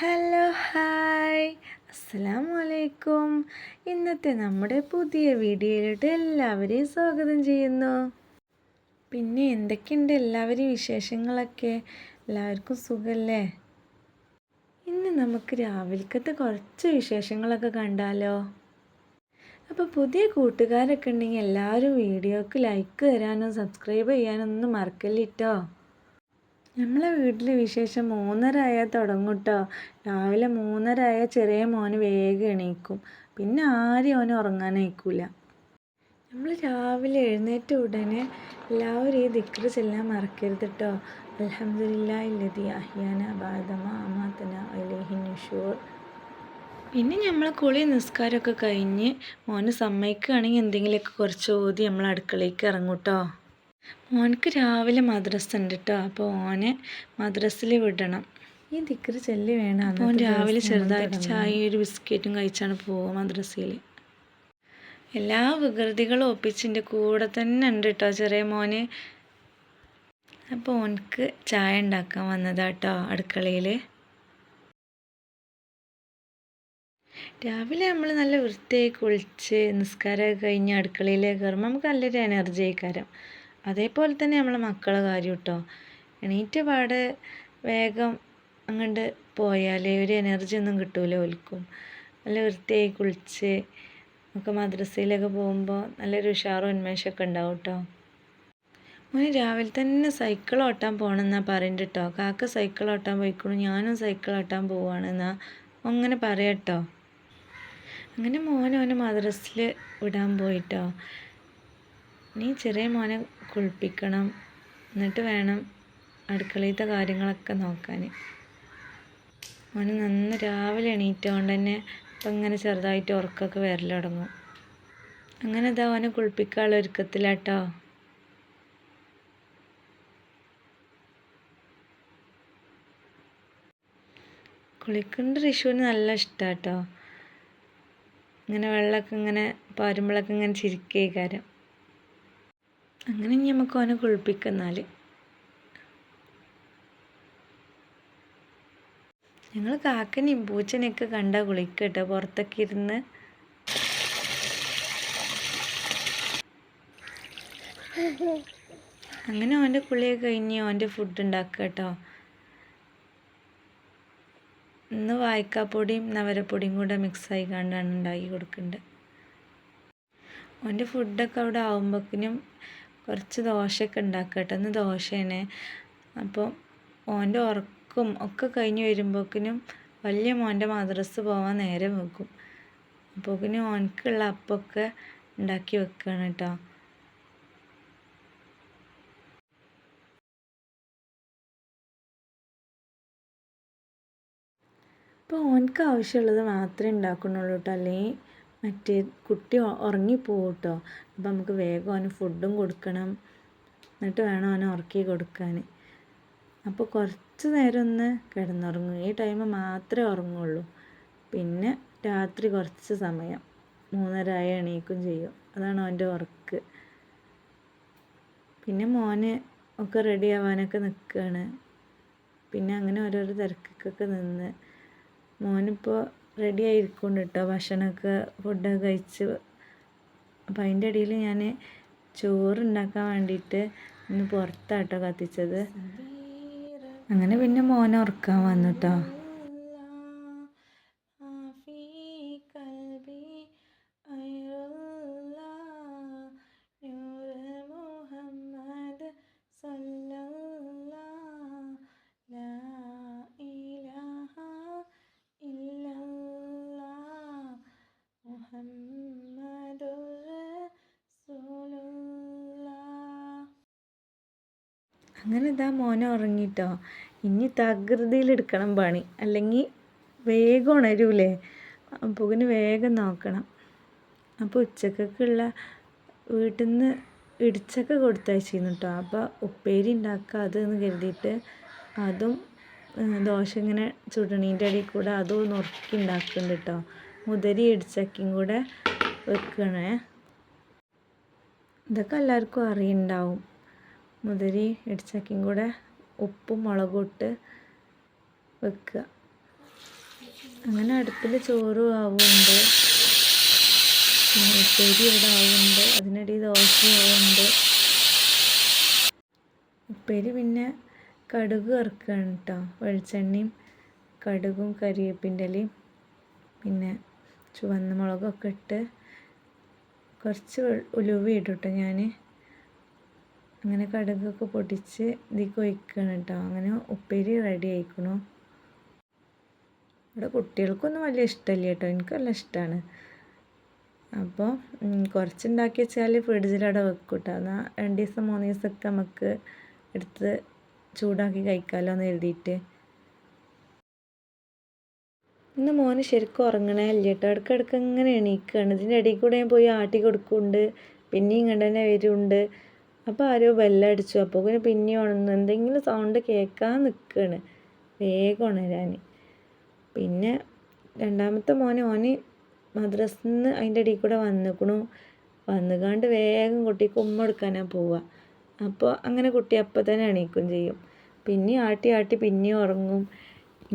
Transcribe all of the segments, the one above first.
Hello hi. അസ്സലാമു അലൈക്കും ഇന്നത്തെ നമ്മുടെ പുതിയ വീഡിയോയിലോട്ട് എല്ലാവരെയും സ്വാഗതം ചെയ്യുന്നു. പിന്നെ എന്തൊക്കെയുണ്ട് എല്ലാവരെയും വിശേഷങ്ങളൊക്കെ? എല്ലാവർക്കും സുഖമല്ലേ ഇന്ന് നമുക്ക് രാവിലത്തെ കുറച്ച് വിശേഷങ്ങളൊക്കെ കണ്ടാലോ? അപ്പോൾ പുതിയ കൂട്ടുകാരൊക്കെ ഉണ്ടെങ്കിൽ എല്ലാവരും വീഡിയോക്ക് ലൈക്ക് തരാനും സബ്സ്ക്രൈബ് ചെയ്യാനൊന്നും മറക്കല്ലിട്ടോ? നമ്മളെ വീട്ടിൽ വിശേഷം മൂന്നര ആയാൽ തുടങ്ങും കേട്ടോ രാവിലെ മൂന്നര ആയാൽ ചെറിയ മോന് വേഗം എണീക്കും. പിന്നെ ആരും അവന് ഉറങ്ങാനയക്കൂല നമ്മൾ രാവിലെ എഴുന്നേറ്റ ഉടനെ എല്ലാവരും ഈ ദിക്ർ ചെല്ലാൻ മറക്കരുത് കേട്ടോ അലഹമില്ലാതി അഹ്യാന ബാദമ അമാത്തന നിഷൂർ. പിന്നെ നമ്മൾ കുളി നിസ്കാരമൊക്കെ കഴിഞ്ഞ് മോന് സമ്മതിക്കുകയാണെങ്കിൽ എന്തെങ്കിലുമൊക്കെ കുറച്ച് ഓതി നമ്മൾ അടുക്കളയ്ക്ക് ഇറങ്ങും കേട്ടോ മോനക്ക് രാവിലെ മദ്രസ ഉണ്ട് കേട്ടോ അപ്പോൾ ഓനെ മദ്രസിൽ വിടണം. ഈ ദിക്കറ് ചെല്ലി വേണം ഓൻ രാവിലെ ചെറുതായിട്ട് ചായ ഒരു ബിസ്ക്കറ്റും കഴിച്ചാണ് പോവുക മദ്രസയിൽ എല്ലാ വികൃതികളും ഒപ്പിച്ചിന്റെ കൂടെ തന്നെ ഉണ്ട് കേട്ടോ ചെറിയ മോനെ. അപ്പോൾ ഓനക്ക് ചായ ഉണ്ടാക്കാൻ വന്നതാട്ടോ അടുക്കളയിൽ രാവിലെ നമ്മൾ നല്ല വൃത്തിയായി കുളിച്ച് നിസ്കാരമൊക്കെ കഴിഞ്ഞ് അടുക്കളയിലേക്ക് കയറുമ്പോൾ നമുക്ക് നല്ലൊരു എനർജി ആയിക്കാരം അതേപോലെ തന്നെ നമ്മളെ മക്കളെ കാര്യം കേട്ടോ എണീറ്റ പാടെ വേഗം അങ്ങോട്ട് പോയാൽ ഒരു എനർജി ഒന്നും കിട്ടൂല ഓൽക്കും. നല്ല വൃത്തിയായി കുളിച്ച് നമുക്ക് മദ്രസയിലൊക്കെ പോകുമ്പോൾ നല്ലൊരു ഉഷാറും ഉന്മേഷമൊക്കെ ഉണ്ടാവും കേട്ടോ മോന് രാവിലെ തന്നെ സൈക്കിൾ ഓട്ടാൻ പോകണമെന്നാണ് പറയുന്നത് കേട്ടോ കാക്ക സൈക്കിൾ ഓട്ടാൻ പോയിക്കണു ഞാനും സൈക്കിൾ ഓട്ടാൻ പോവുകയാണെന്നാ അങ്ങനെ പറയാട്ടോ അങ്ങനെ മോനെ ഓനെ മദ്രസിൽ വിടാൻ പോയിട്ടോ നീ ചെറിയ മോനെ കുളിപ്പിക്കണം. എന്നിട്ട് വേണം അടുക്കളയിലത്തെ കാര്യങ്ങളൊക്കെ നോക്കാൻ. മോന് നന്ന് രാവിലെ എണീറ്റുകൊണ്ട് തന്നെ ഇപ്പം ഇങ്ങനെ ചെറുതായിട്ട് ഉറക്കമൊക്കെ വരൽ തുടങ്ങും. അങ്ങനെ ഇതാ അവനെ കുളിപ്പിക്കാനുള്ള ഒരുക്കത്തിലാട്ടോ. കുളിക്കുന്ന ഋഷുവിന് നല്ല ഇഷ്ടമാട്ടോ ഇങ്ങനെ വെള്ളമൊക്കെ ഇങ്ങനെ പാരുമ്പോഴൊക്കെ ഇങ്ങനെ ചിരിക്കേക്കാരം. അങ്ങനെ ഇനി നമുക്ക് അവനെ കുളിപ്പിക്കുന്നാൽ ഞങ്ങൾ കാക്കനെയും പൂച്ചനെയൊക്കെ കണ്ടാൽ കുളിക്കട്ടോ പുറത്തൊക്കെ ഇരുന്ന്. അങ്ങനെ അവന്റെ കുളിയൊക്കെ കഴിഞ്ഞ് അവന്റെ ഫുഡ് ഉണ്ടാക്കുക കേട്ടോ. ഇന്ന് വായ്ക്കാപ്പൊടിയും നവരപ്പൊടിയും കൂടെ മിക്സായി കണ്ടാണ് ഉണ്ടാക്കി കൊടുക്കേണ്ടത് അവന്റെ ഫുഡൊക്കെ അവിടെ ആകുമ്പോഴേക്കിനും കുറച്ച് ദോശയൊക്കെ ഉണ്ടാക്കുക കേട്ടോ. ഇന്ന് ദോശയാണ്. അപ്പോൾ ഓന്റെ ഉറക്കും ഒക്കെ കഴിഞ്ഞ് വരുമ്പോഴേക്കിനും വലിയ മോന്റെ മദ്രസ് പോവാൻ നേരം വെക്കും അപ്പോഴേക്കിനും ഓനക്കുള്ള അപ്പൊക്കെ ഉണ്ടാക്കി വെക്കുകയാണ് കേട്ടോ. അപ്പോൾ ഓനക്ക് ആവശ്യമുള്ളത് മാത്രമേ ഉണ്ടാക്കുന്നുള്ളൂ കേട്ടോ. അല്ലെങ്കിൽ മറ്റേ കുട്ടി ഉറങ്ങിപ്പോവും കേട്ടോ അപ്പം നമുക്ക് വേഗം അവന് ഫുഡും കൊടുക്കണം. എന്നിട്ട് വേണം അവനെ ഉറക്കി കൊടുക്കാൻ അപ്പോൾ കുറച്ച് നേരം ഒന്ന് കിടന്നുറങ്ങും. ഈ ടൈം മാത്രമേ ഉറങ്ങുള്ളൂ. പിന്നെ രാത്രി കുറച്ച് സമയം. മൂന്നര ആയി എണീക്കും ചെയ്യും. അതാണ് അവന്റെ ഉറക്ക് പിന്നെ മോന് ഒക്കെ റെഡി ആവാനൊക്കെ നിൽക്കുകയാണ് പിന്നെ അങ്ങനെ ഓരോരോ തിരക്കൊക്കെ നിന്ന്. മോനിപ്പോൾ റെഡി ആയിരിക്കും കേട്ടോ ഭക്ഷണമൊക്കെ ഫുഡൊക്കെ കഴിച്ച്. അപ്പം അതിന്റെ ഇടയിൽ ഞാൻ ചോറുണ്ടാക്കാൻ വേണ്ടിയിട്ട് ഒന്ന് പുറത്താട്ടോ കത്തിച്ചത്. അങ്ങനെ പിന്നെ മോനെ ഉറക്കാൻ വന്നു കേട്ടോ അങ്ങനെ ഇതാ മോനെ ഉറങ്ങിട്ടോ. ഇനി തകൃതിയിലെടുക്കണം പണി. അല്ലെങ്കിൽ വേഗം ഉണരൂലേ. പുകന് വേഗം നോക്കണം. അപ്പോൾ ഉച്ചക്കൊക്കെയുള്ള വീട്ടിൽ നിന്ന് ഇടിച്ചൊക്കെ കൊടുത്തയച്ചിരുന്നു കേട്ടോ അപ്പോൾ ഉപ്പേരി ഉണ്ടാക്കുക അതെന്ന് കരുതിയിട്ട് അതും ദോശ ഇങ്ങനെ ചുടണീന്റെ ഇടയിൽ കൂടെ അതും നുറുക്കി ഉണ്ടാക്കുന്നുണ്ട് കേട്ടോ മുതിരി ഇടിച്ചക്കും കൂടെ വെക്കണേ. ഇതൊക്കെ എല്ലാവർക്കും അറിയുന്നുണ്ടാവും മുതിരി ഇടിച്ചക്കും കൂടെ ഉപ്പും മുളകും ഇട്ട് വെക്കുക അങ്ങനെ അടുപ്പിൽ ചോറും ആവുന്നുണ്ട് ഉപ്പേരി ഇവിടെ ആവുന്നുണ്ട് അതിനിടയിൽ ദോശയും ആവുന്നുണ്ട് ഉപ്പേരി പിന്നെ കടുക് ഇറക്കുകയാണ് കേട്ടോ വെളിച്ചെണ്ണയും കടുകും കരിവേപ്പിന്റെ ഇലയും പിന്നെ ചുവന്ന മുളകൊക്കെ ഇട്ട് കുറച്ച് ഉലുവ ഇട്ടിട്ട് ഞാൻ അങ്ങനെ കടുകൊക്കെ പൊടിച്ച് ഇതിലേക്ക് ഒഴിക്കണം കേട്ടോ അങ്ങനെ ഉപ്പേരി റെഡി ആയിക്കണു. ഇവിടെ കുട്ടികൾക്കൊന്നും വലിയ ഇഷ്ടമില്ല കേട്ടോ എനിക്ക് നല്ല ഇഷ്ടമാണ് അപ്പോൾ കുറച്ചുണ്ടാക്കി വെച്ചാൽ ഫ്രിഡ്ജിലവിടെ വെക്കും കേട്ടോ എന്നാൽ രണ്ട് ദിവസം മൂന്ന് ദിവസമൊക്കെ നമുക്ക് എടുത്ത് ചൂടാക്കി കഴിക്കാമല്ലോ എന്ന് എഴുതിയിട്ട് ഇന്ന് മോന് ശരിക്കും ഉറങ്ങണേ ഇല്ല കേട്ടോ. ഇങ്ങനെ എണീക്കുകയാണ് ഇതിന്റെ ഇടയിൽ കൂടെ ഞാൻ പോയി ആട്ടി കൊടുക്കുന്നുണ്ട്. പിന്നെയും ഇങ്ങോട്ട് തന്നെ വരുന്നുണ്ട്. അപ്പോൾ ആരോ ബെല്ലടിച്ചു അപ്പോൾ പിന്നെ പിന്നെയും ഉണർന്നു എന്തെങ്കിലും സൗണ്ട് കേൾക്കാൻ നിൽക്കുകയാണ് വേഗം ഉണരാൻ പിന്നെ രണ്ടാമത്തെ മോനെ ഓന് മദ്രസിൽ നിന്ന് അതിന്റെ ഇടയിൽ കൂടെ വന്നിക്കണു. വന്നുകാണ്ട് വേഗം കുട്ടിക്ക് ഉമ്മ എടുക്കാനാണ് പോവുക അപ്പോൾ അങ്ങനെ കുട്ടി അപ്പം തന്നെ എണീക്കും ചെയ്യും. പിന്നെ ആട്ടി ആട്ടി പിന്നെയും ഉറങ്ങും.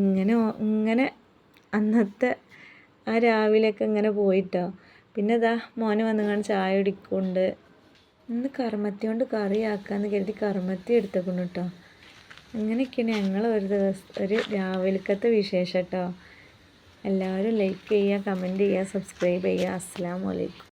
ഇങ്ങനെ ഇങ്ങനെ അന്നത്തെ ആ രാവിലെയൊക്കെ ഇങ്ങനെ പോയിട്ടോ. പിന്നെ ഇതാ മോനെ കാണാൻ ചായ കുടിക്കുന്നുണ്ട് ഇന്ന് കർമ്മത്തി കൊണ്ട് കറി ആക്കാന്ന് കരുതി കർമ്മത്തി എടുത്തേക്കുന്നു കേട്ടോ അങ്ങനെയൊക്കെയാണ് ഞങ്ങൾ ഒരു ദിവസം ഒരു രാവിലക്കത്തെ വിശേഷം കേട്ടോ എല്ലാവരും ലൈക്ക് ചെയ്യുക കമന്റ് ചെയ്യുക സബ്സ്ക്രൈബ് ചെയ്യുക അസ്സാം വലൈക്കും